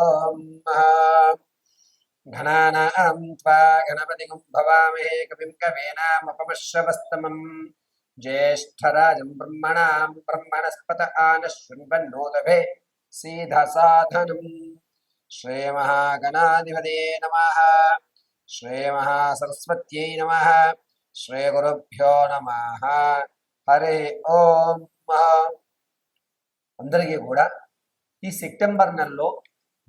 శ్రీగురుభ్యో నమ హరి ఓం ఘనానాం త్వా గణపతిం భవామహే కవిం కవీనాముపమశ్రవస్తమం జ్యేష్ఠరాజం బ్రహ్మణాం బ్రహ్మణస్పత ఆనశృణ్వన్నోదభే సీధసాధనం శ్రీమహాగణాధిపతే నమ శ్రీమహాసరస్వత్యై నమ శ్రీగురుభ్యో నమ హరి ఓం అందరికీ కూడా ఈ సెప్టెంబర్ నెలలో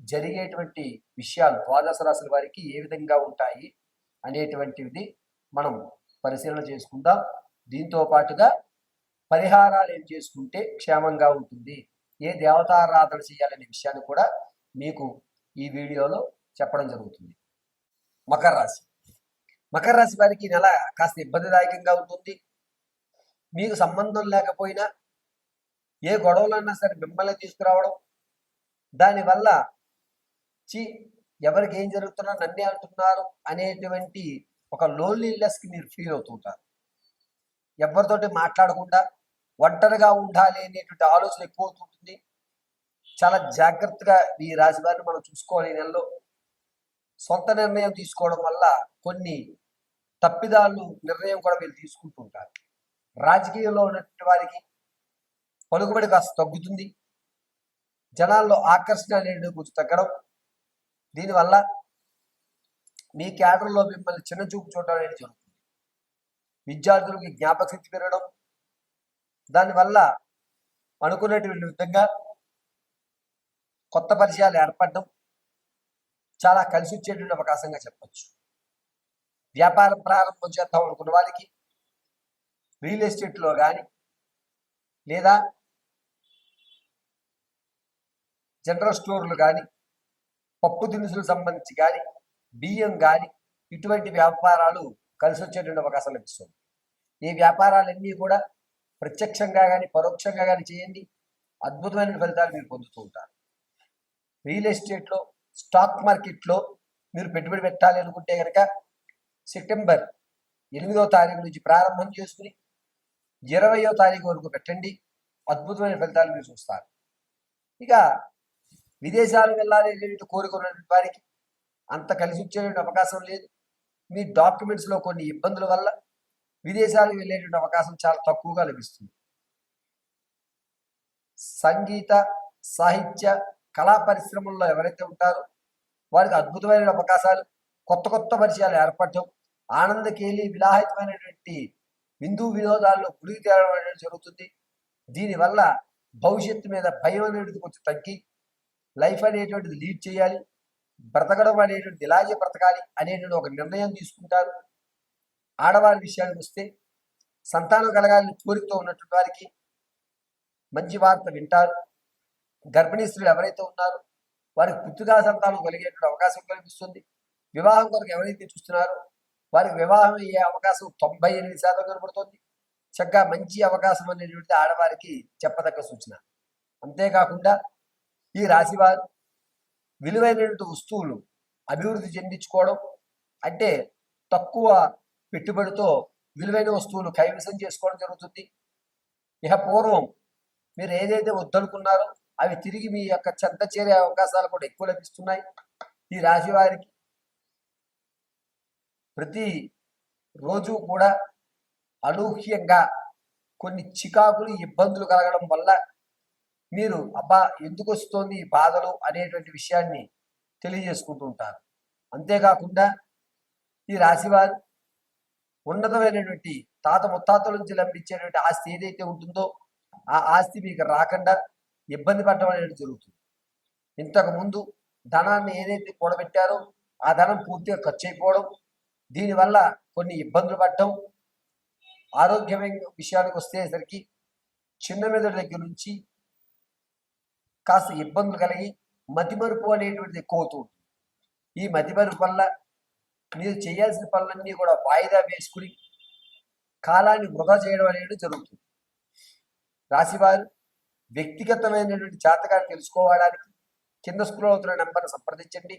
జరిగేటువంటి విషయాలు ద్వాదశ రాశుల వారికి ఏ విధంగా ఉంటాయి అనేటువంటిది మనం పరిశీలన చేసుకుందాం. దీంతో పాటుగా పరిహారాలు ఏం చేసుకుంటే క్షేమంగా ఉంటుంది? ఏ దేవతారాధన చేయాలనే విషయాన్ని కూడా మీకు ఈ వీడియోలో చెప్పడం జరుగుతుంది. మకర రాశి. మకర రాశి వారికి నెల కాస్త ఇబ్బందిదాయకంగా ఉంటుంది. మీకు సంబంధం లేకపోయినా ఏ గొడవలన్నా సరే మిమ్మల్ని తీసుకురావడం దానివల్ల చి ఎవరికి ఏం జరుగుతున్నా నన్నే అంటున్నారు అనేటువంటి ఒక లోన్లీనెస్కి మీరు ఫీల్ అవుతుంటారు. ఎవరితోటి మాట్లాడకుండా ఒంటరిగా ఉండాలి అనేటువంటి ఆలోచన ఎక్కువ అవుతుంటుంది. చాలా జాగ్రత్తగా ఈ రాశి వారిని మనం చూసుకోవాలి నెలలో. సొంత నిర్ణయం తీసుకోవడం వల్ల కొన్ని తప్పిదాలు నిర్ణయం కూడా వీళ్ళు తీసుకుంటుంటారు. రాజకీయంలో ఉన్నటువంటి వారికి పలుకుబడి కాస్త తగ్గుతుంది. జనాల్లో ఆకర్షణ అనేది కొంచెం తగ్గడం దీనివల్ల మీ క్యాడర్లో మిమ్మల్ని చిన్న చూపు చూడడం అనేది జరుగుతుంది. విద్యార్థులకి జ్ఞాపక శక్తి పెరగడం దానివల్ల అనుకునేటువంటి విధంగా కొత్త పరిచయాలు ఏర్పడడం చాలా కలిసి వచ్చేటువంటి అవకాశంగా చెప్పచ్చు. వ్యాపారం ప్రారంభం చేద్దాం అనుకున్న వారికి రియల్ ఎస్టేట్లో కానీ లేదా జనరల్ స్టోర్లు కానీ పప్పు దినుసులకు సంబంధించి కానీ బియ్యం కానీ ఇటువంటి వ్యాపారాలు కలిసి వచ్చేటువంటి అవకాశం లభిస్తుంది. ఈ వ్యాపారాలన్నీ కూడా ప్రత్యక్షంగా కానీ పరోక్షంగా కానీ చేయండి. అద్భుతమైన ఫలితాలు మీరు పొందుతూ ఉంటారు. రియల్ ఎస్టేట్లో స్టాక్ మార్కెట్లో మీరు పెట్టుబడి పెట్టాలి అనుకుంటే కనుక సెప్టెంబర్ ఎనిమిదవ తారీఖు నుంచి ప్రారంభం చేసుకుని ఇరవయో తారీఖు వరకు పెట్టండి. అద్భుతమైన ఫలితాలు మీరు చూస్తారు. ఇక విదేశాలు వెళ్ళాలి అనేటువంటి కోరిక ఉన్నటువంటి వారికి అంత కలిసి వచ్చేటువంటి అవకాశం లేదు. మీ డాక్యుమెంట్స్లో కొన్ని ఇబ్బందుల వల్ల విదేశాలకు వెళ్ళేటువంటి అవకాశం చాలా తక్కువగా లభిస్తుంది. సంగీత సాహిత్య కళా పరిశ్రమల్లో ఎవరైతే ఉంటారో వారికి అద్భుతమైన అవకాశాలు కొత్త కొత్త పరిచయాలు ఏర్పడటం ఆనందకేలి విలాహితమైనటువంటి విందు వినోదాల్లో గుడికి తేవడం అనేది జరుగుతుంది. దీనివల్ల భవిష్యత్తు మీద భయం అనేది కొంచెం తగ్గి లైఫ్ అనేటువంటిది లీడ్ చేయాలి బ్రతకడం అనేటువంటిది ఇలాగే బ్రతకాలి అనేటువంటి ఒక నిర్ణయం తీసుకుంటారు. ఆడవారి విషయానికి వస్తే సంతానం కలగాలని కోరికతో ఉన్నటువంటి వారికి మంచి వార్త వింటారు. గర్భిణీ స్త్రీలు ఎవరైతే ఉన్నారో వారికి పుత్రికా సంతానం కలిగేటువంటి అవకాశం కనిపిస్తుంది వివాహం కొరకు ఎవరైతే చూస్తున్నారో వారికి వివాహం అయ్యే అవకాశం తొంభై ఎనిమిది శాతం కనబడుతుంది. చక్కగా మంచి అవకాశం అనేటువంటిది ఆడవారికి చెప్పదగ్గ సూచన. అంతేకాకుండా ఈ రాశి వారు విలువైనటువంటి వస్తువులు అభివృద్ధి చెందించుకోవడం అంటే తక్కువ పెట్టుబడితో విలువైన వస్తువులు కైవసం చేసుకోవడం జరుగుతుంది. ఇక పూర్వం మీరు ఏదైతే వద్దనుకున్నారో అవి తిరిగి మీ యొక్క చెంత చేరే అవకాశాలు కూడా ఎక్కువ లభిస్తున్నాయి. ఈ రాశి వారికి ప్రతి రోజు కూడా అనూహ్యంగా కొన్ని చికాకులు ఇబ్బందులు కలగడం వల్ల మీరు అబ్బా ఎందుకు వస్తోంది ఈ బాధలు అనేటువంటి విషయాన్ని తెలియజేసుకుంటూ ఉంటారు. అంతేకాకుండా ఈ రాశివారు ఉన్నతమైనటువంటి తాత ముత్తాతల నుంచి లభించేటువంటి ఆస్తి ఏదైతే ఉంటుందో ఆ ఆస్తి మీకు రాకుండా ఇబ్బంది పడడం అనేది జరుగుతుంది. ఇంతకు ముందు ధనాన్ని ఏదైతే కూడబెట్టారో ఆ ధనం పూర్తిగా ఖర్చు అయిపోవడం దీనివల్ల కొన్ని ఇబ్బందులు పడటం ఆరోగ్యమైన విషయానికి వస్తేసరికి చిన్న మెదడు దగ్గర నుంచి కాస్త ఇబ్బందులు కలిగి మతిమరుపు అనేటువంటిది ఎక్కువ ఈ మతిమరుపు వల్ల మీరు చేయాల్సిన పనులన్నీ కూడా వాయిదా వేసుకుని కాలాన్ని వృధా చేయడం అనేది జరుగుతుంది. రాశివారు వ్యక్తిగతమైనటువంటి జాతకాన్ని తెలుసుకోవడానికి కింద స్కూల్ అవుతున్న నెంబర్ను సంప్రదించండి.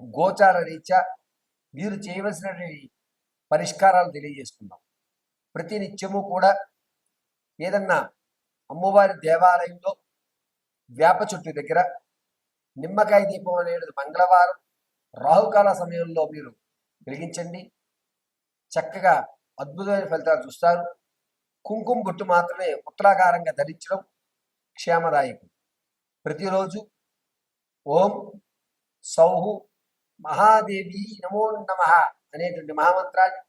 గోచార రీత్యా మీరు చేయవలసినటువంటి పరిష్కారాలు తెలియజేసుకుందాం. ప్రతి నిత్యము కూడా ఏదన్నా అమ్మవారి దేవాలయంలో వేప చెట్టు దగ్గర నిమ్మకాయ దీపం అనేది మంగళవారం రాహుకాల సమయంలో మీరు వెలిగించండి. చక్కగా అద్భుతమైన ఫలితాలు చూస్తారు. కుంకుమ బొట్టు మాత్రమే ఉత్తరాకారంగా ధరించడం క్షేమదాయకం. ప్రతిరోజు ఓం సౌహు మహాదేవి నమో నమ అనేటువంటి మహామంత్రాన్ని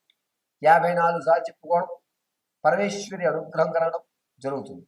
యాభై నాలుగు సార్లు చెప్పుకోవడం పరమేశ్వరి అనుగ్రహం కలగడం జరుగుతుంది.